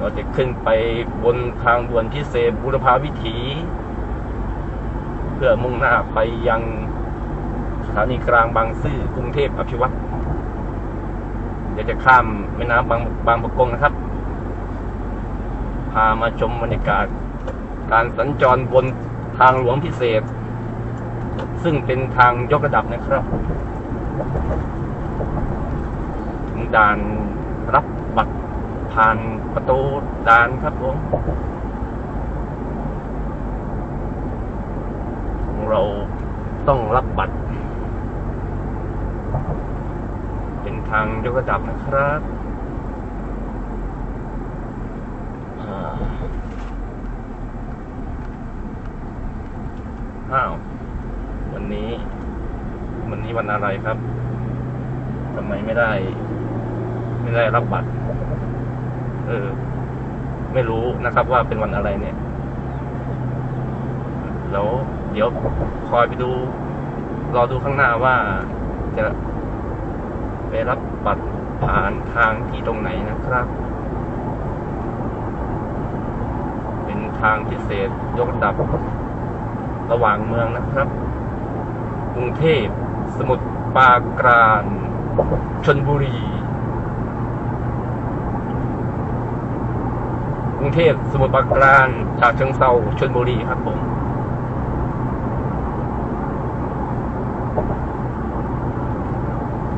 เราจะขึ้นไปบนทางด่วนพิเศษบุรพาวิถี เพื่อมุ่งหน้าไปยังสถานีกลางบางซื่อกรุงเทพอภิวัตรเดี๋ยวจะข้ามแม่น้ำบางบางประกงนะครับ พามาชมบรรยากาศ การสัญจรบนทางหลวงพิเศษ ซึ่งเป็นทางยกระดับนะครับถึงด่านรับบัตร ผ่านประตูด่านครับผมของเราต้องรับบัตร เป็นทางยกระดับนะครับอ้าว วันนี้ วันนี้วันอะไรครับทำไมไม่ได้ ไม่ได้รับบัตร เออ ไม่รู้นะครับว่าเป็นวันอะไรเนี่ย แล้วเดี๋ยวคอยไปดู รอดูข้างหน้าว่าจะไปรับบัตรผ่านทางที่ตรงไหนนะครับ เป็นทางพิเศษยกระดับ ระหว่างเมืองนะครับ กรุงเทพ สมุทรปราการชนบุรี กรุงเทพสมุทรปราการฉะเชิงเทราชนบุรีครับผม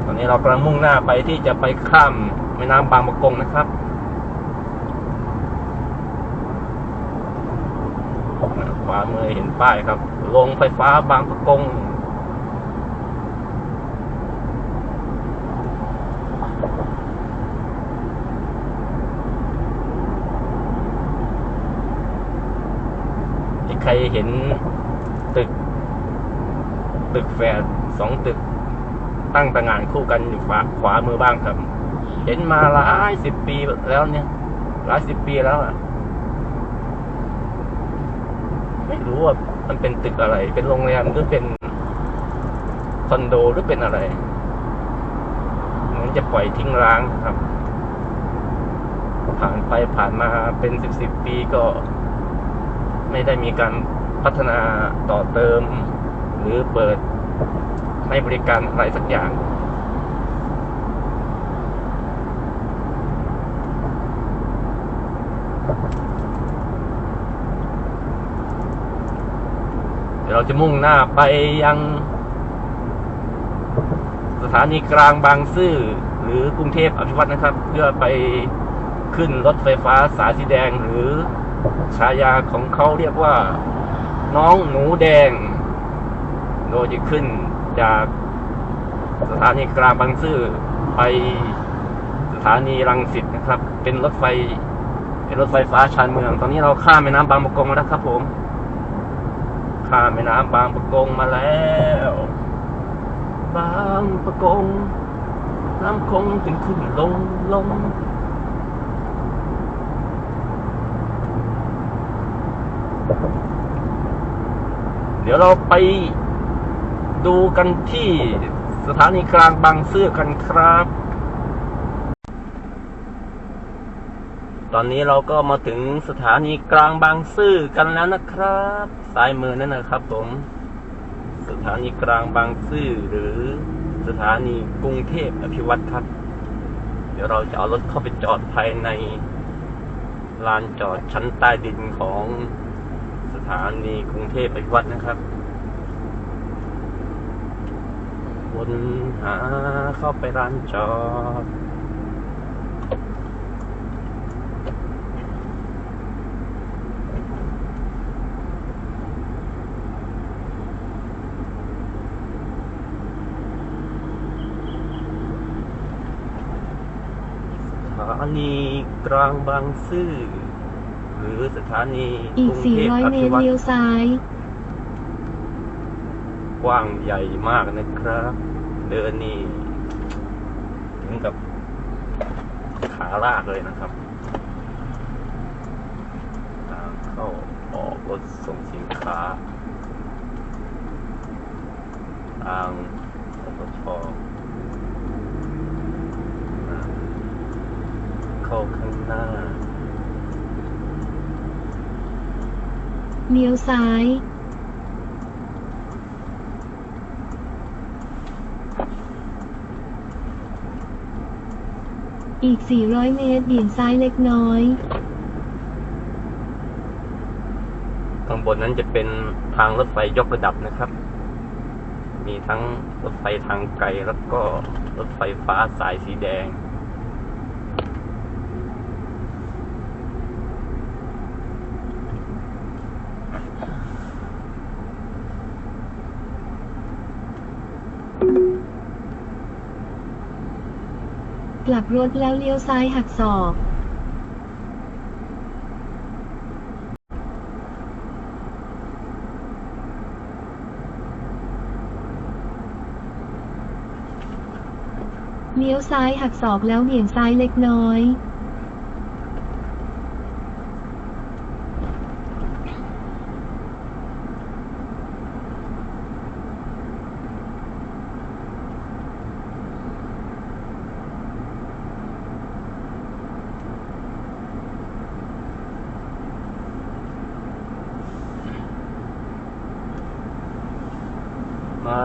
ตอนนี้เรากำลังมุ่งหน้าไปที่จะไปข้ามแม่น้ำบางประกงนะครับขวามือเห็นป้ายครับลงไฟฟ้าบางประกง เห็นตึก ตึกแฝดสองตึก ตั้งต่างงานคู่กันอยู่ขวาขวามือบ้างครับ เห็นมาหลายสิบปีแล้วเนี่ยหลายสิบปีแล้วอะ ไม่รู้ว่ามันเป็นตึกอะไร เป็นโรงแรมหรือเป็นคอนโดหรือเป็นอะไรมือนจะปล่อยทิ้งร้างครับ ผ่านไปผ่านมาเป็นสิบสิบปีก็ ไม่ได้มีการพัฒนาต่อเติม หรือเปิดให้บริการอะไรสักอย่าง เดี๋ยวเราจะมุ่งหน้าไปยัง สถานีกลางบางซื่อหรือกรุงเทพอภิวัตนะครับ เพื่อไปขึ้นรถไฟฟ้าสายสีแดงหรือ ฉายาของเขาเรียกว่า น้องหนูแดง โดยจะขึ้นจากสถานีกลางบางซื่อไปสถานีรังสิตนะครับ เป็นรถไฟ เป็นรถไฟฟ้าชานเมือง ตอนนี้เราข้ามแม่น้ำบางประกงแล้วครับ ผม ข้ามแม่น้ำบางประกงมาแล้ว บางประกง น้ำคงขึ้นขึ้นลงลง ดี๋ยวเราไปดูกันที่สถานีกลางบางซื่อกันครับ ตอนนี้เราก็มาถึงสถานีกลางบางซื่อกันแล้วนะครับ ซ้ายมือนั่นนะครับผม สถานีกลางบางซื่อหรือสถานีกรุงเทพอภิวัตครับ เดี๋ยวเราจะเอารถเข้าไปจอดภายในลานจอดชั้นใต้ดินของ ถานีกรุงเทพอภิวัตนะครับ วนหาเข้าไปร้านจอดสถานีกลางบางซื่อ หรือสถานีอีก กรุงเทพ400อเมภิตรวัตเลี้ยวซ้าย กว้างใหญ่มากนะครับ เดินนี่ถึงกับขาลากเลยนะครับทางเข้าออกรถส่งสินค้า ทางปตทเข้าข้างหน้า เลี้ยวซ้าย อีก 400 เมตรเบี่ยงซ้ายเล็กน้อย ข้างบนนั้นจะเป็นทางรถไฟยกระดับนะครับ มีทั้งรถไฟทางไกลแล้วก็รถไฟฟ้าสายสีแดง บรถแล้วเลี้ยวซ้ายหักศอกเลี้ยวซ้ายหักศอกแล้วเบี่ยงซ้ายเล็กน้อย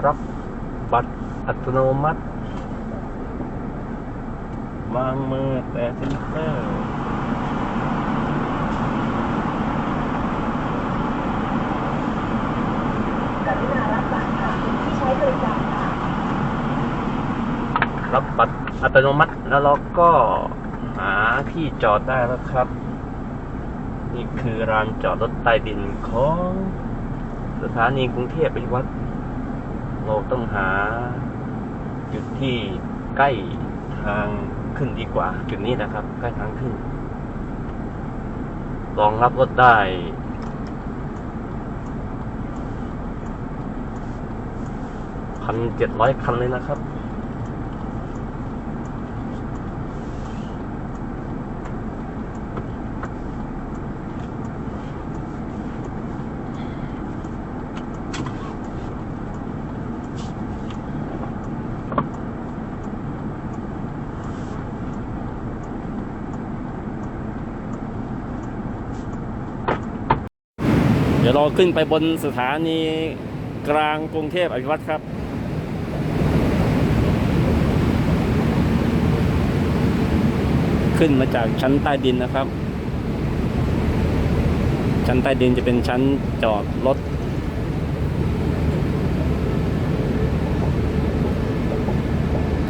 รับบัตรอัตโนมัติวางมือแต่เซ็นเซอร์กรุณารับบัตรค่ะที่ใช้บริการค่ะรับบัตรอัตโนมัติแล้วเราก็หาที่จอดได้แล้วครับ นี่คือร้านจอดรถใต้ดินของสถานีกรุงเทพไปวัด เราต้องหาจุดที่ใกล้ทางขึ้นดีกว่า จุดนี้นะครับ ใกล้ทางขึ้นรองรับรถได้พันเจ็ดร้อยคันเลยนะครับ ดี๋ยวเราขึ้นไปบนสถานีกลางกรุงเทพอภิวัตครับ ขึ้นมาจากชั้นใต้ดินนะครับ ชั้นใต้ดินจะเป็นชั้นจอดรถ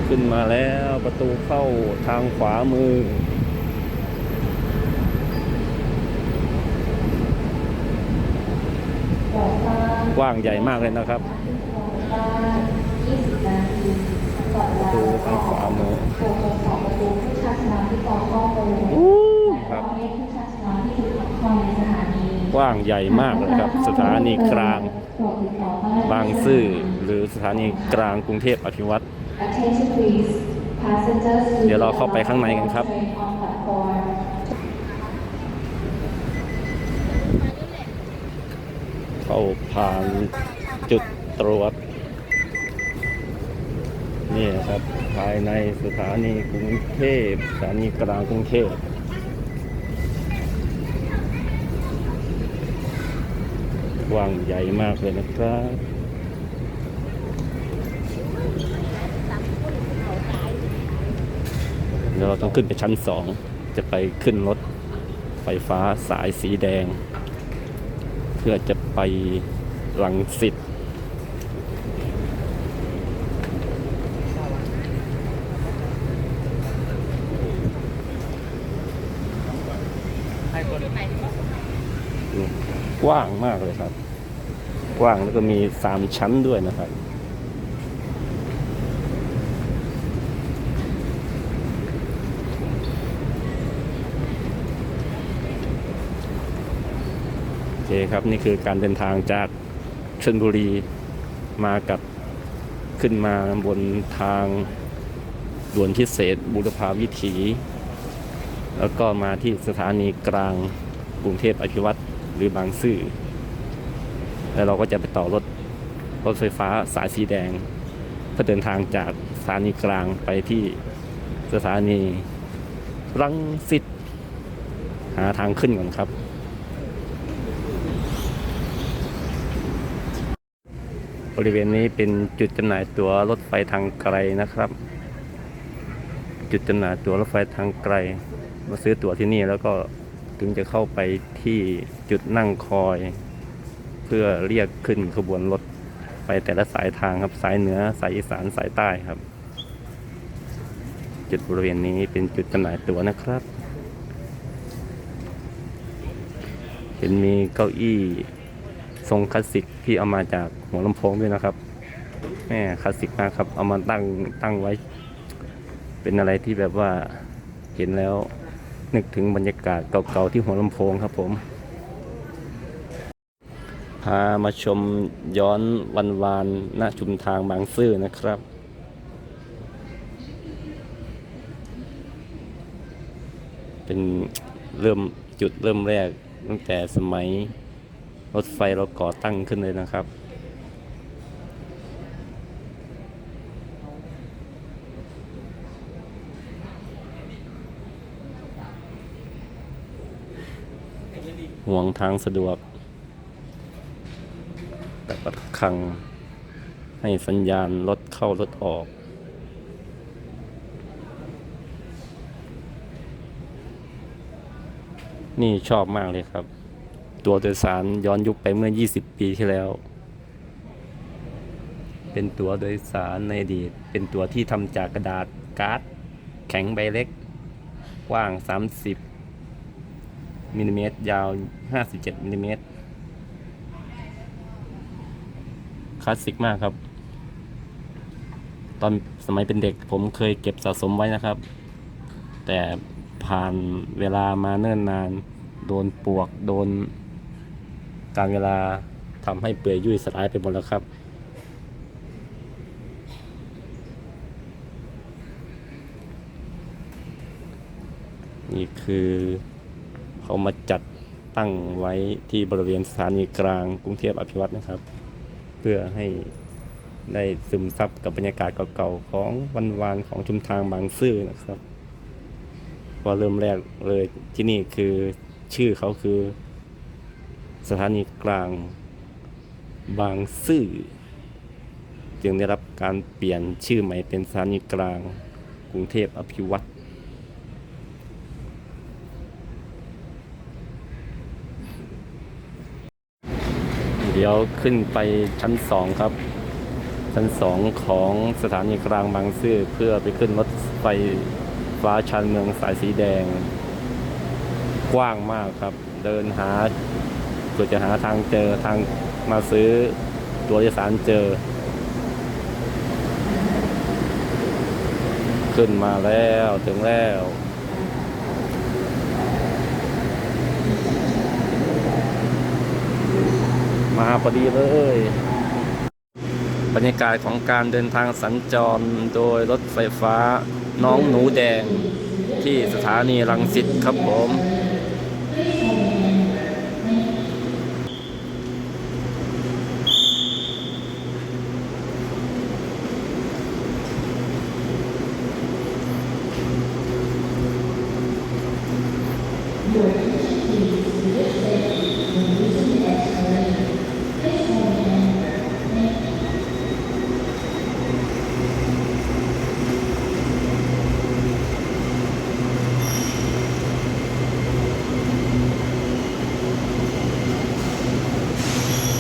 ขึ้นมาแล้วประตูเข้าทางขวามือ กว้างใหญ่มากเลยนะครับประตูทางขวามืออู้ครับกว้างใหญ่มากเลยครับ สถานีกลาง บางซื่อหรือสถานีกลางกรุงเทพอภิวัตรเดี๋ยวเราเข้าไปข้างในกันครับ เข้าผ่านจุดตรวจ นี่ครับ ภายในสถานีกรุงเทพสถานีกลางกรุงเทพกว้างใหญ่มากเลยนะครับเดี๋ยวเราต้องขึ้นไปชั้นสองจะไปขึ้นรถไฟฟ้าสายสีแดง เพื่อจะ ไปหลังสิตกว้างมากเลยครับ กว้างแล้วก็มีสามชั้นด้วยนะครับ เคครับนี่คือการเดินทางจากชลบุรีมากับขึ้นมาบนทางด่วนพิเศษบุรพาวิถี แล้วก็มาที่สถานีกลางกรุงเทพอภิวัตรหรือบางซื่อแล้วเราก็จะไปต่อรถรถไฟฟ้าสายสีแดง เพื่อเดินทางจากสถานีกลางไปที่สถานีรังสิตหาทางขึ้นก่อนครับ บริเวณนี้เป็นจุดจำหน่ายตั๋วรถไฟทางไกลนะครับ จุดจำหน่ายตั๋วรถไฟทางไกล มาซื้อตั๋วที่นี่แล้วก็ถึงจะเข้าไปที่จุดนั่งคอย เพื่อเรียกขึ้นขบวนรถไปแต่ละสายทางครับสายเหนือสายอีสานสายใต้ครับ จุดบริเวณนี้เป็นจุดจำหน่ายตั๋วนะครับ เห็นมีเก้าอี้ ทรงคลาสสิกที่เอามาจากหัวลำโพงด้วยนะครับแม่คลาสสิกมากครับ เอามาตั้งตั้งไว้ เป็นอะไรที่แบบว่าเห็นแล้วนึกถึงบรรยากาศเก่าๆที่หัวลำโพงครับผม พามาชมย้อนวันวานณชุมทางบางซื่อนะครับเป็นเริ่มจุดเริ่มแรกตั้งแต่สมัย รถไฟเราก่อตั้งขึ้นเลยนะครับ ห่วงทางสะดวกแต่ปัดคังให้สัญญาณรถเข้ารถออกนี่ชอบมากเลยครับ ตัวโดยสารย้อนยุคไปเมื่อ 20 ปีที่แล้ว เป็นตัวโดยสารในอดีต เป็นตัวที่ทำจากกระดาษการ์ดแข็งใบเล็ก กว้าง 30มิลลิเมตรยาว 57มิลลิเมตรคลาสสิกมากครับ ตอนสมัยเป็นเด็กผมเคยเก็บสะสมไว้นะครับ แต่ผ่านเวลามาเนิ่นนาน โดนปวกโดน การเวลาทำให้เปื่อยยุ่ยสลายไปหมดแล้วครับ นี่คือเขามาจัดตั้งไว้ที่บริเวณสถานีกลางกรุงเทพอภิวัตนะครับ เพื่อให้ได้ซึมซับกับบรรยากาศเก่าๆของวันวานของชุมทางบางซื่อนะครับพอเริ่มแรกเลยที่นี่คือชื่อเขาคือ สถานีกลางบางซื่อ จึงได้รับการเปลี่ยนชื่อใหม่เป็นสถานีกลางกรุงเทพอภิวัตเดี๋ยวขึ้นไปชั้นสองครับ ชั้นสองของสถานีกลางบางซื่อเพื่อไปขึ้นรถไฟฟ้าชานเมืองสายสีแดง กว้างมากครับ เดินหา เพื่อจะหาทางเจอทางมาซื้อตัวโดยสารเจอ ขึ้นมาแล้วถึงแล้วมาพอดีเลย บรรยากาศของการเดินทางสัญจรโดยรถไฟฟ้าน้องหนูแดงที่สถานีรังสิตครับผม